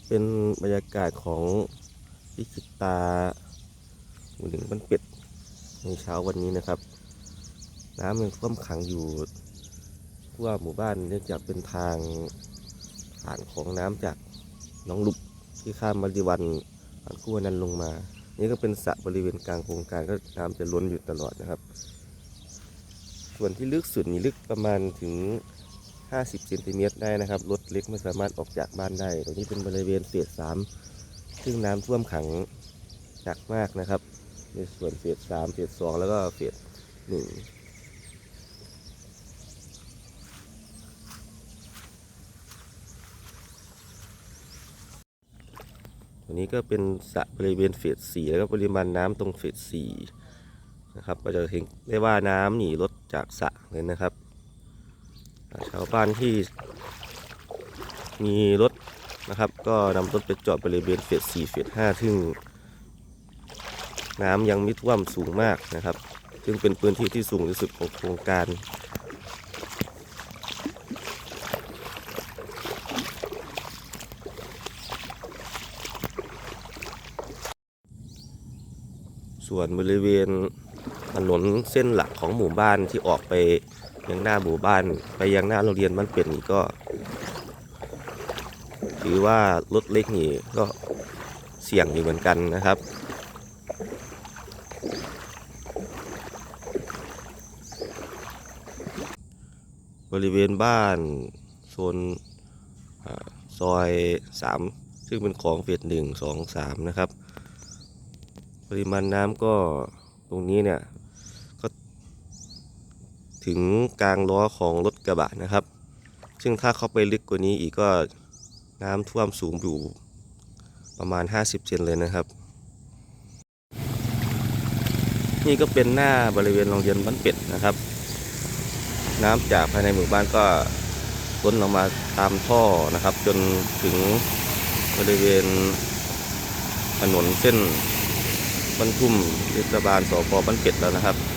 ก็เป็นบรรยากาศของพิจิตาหมู่หนึ่งบ้านเป็ดในเช้าวันนี้นะครับ น้ำยังท่วมขังอยู่ทั่วหมู่บ้านเนื่องจากเป็นทางผ่านของน้ำจากหน้องลุกที่ข้ามมาริวันผ่านกู้นั้นลงมา นี่ก็เป็นสระบริเวณกลางโครงการก็น้ำจะล้นอยู่ตลอดนะครับ ส่วนที่ลึกสุดนี่ลึกประมาณถึง 50เซนติเมตรได้นะครับรถเล็กไม่สามารถออกจากบ้านได้ตรงนี้เป็นบริเวณเฟสสามซึ่งน้ำท่วมขังหนักมากนะครับ ในส่วนเฟสสามเฟสสองแล้วก็เฟสหนึ่งตัวนี้ก็เป็นสระบริเวณเฟสสี่แล้วก็ปริมาณน้ำตรงเฟสสี่นะครับ ก็จะเห็นได้ว่าน้ำหนีลดจากสระเลยนะครับ ชาวบ้านที่มีรถนะครับก็นำรถไปจอดบริเวณเฟสสี่เฟสห้าซึ่งน้ำยังไม่ท่วมสูงมากนะครับ ซึ่งเป็นพื้นที่ที่สูงที่สุดของโครงการส่วนบริเวณถนนเส้นหลักของหมู่บ้านที่ออกไป ยังหน้าหมู่บ้านไปยังหน้าโรงเรียนบ้านเป็ดนี่ก็ ถือว่ารถเล็กนี่ก็เสี่ยงอยู่เหมือนกันนะครับ บริเวณบ้านโซนอซอยสามซึ่งเป็นของเฟสหนึ่งสองสามนะครับ ปริมาณน้ำก็ตรงนี้เนี่ย ถึงกลางล้อของรถกระบะนะครับ ซึ่งถ้าเข้าไปลึกกว่านี้อีกก็น้ำท่วมสูงอยู่ประมาณ 50 เซนเลยนะครับ นี่ก็เป็นหน้าบริเวณโรงเรียนบ้านเป็ดนะครับ น้ำจากภายในหมู่บ้านก็ล้นออกมาตามท่อนะครับ จนถึงบริเวณถนนเส้นบรรทุ่มเทศบาลสพบ้านเป็ดแล้วนะครับโ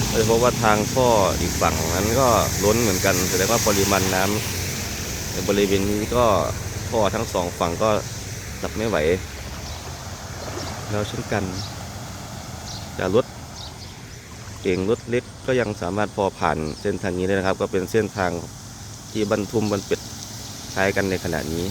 ดย เพราะว่าทางท่ออีกฝั่งนั้นก็ล้นเหมือนกันแสดงว่าปริมาณน้ำในบริเวณนี้ก็ท่อทั้งสองฝั่งก็รับไม่ไหว แล้วเช่นกันจะรถเก่งรถเล็กก็ยังสามารถพอผ่านเส้นทางนี้ได้นะครับ ก็เป็นเส้นทางที่บรรทุมบรรเป็ดใช้กันในขณะนี้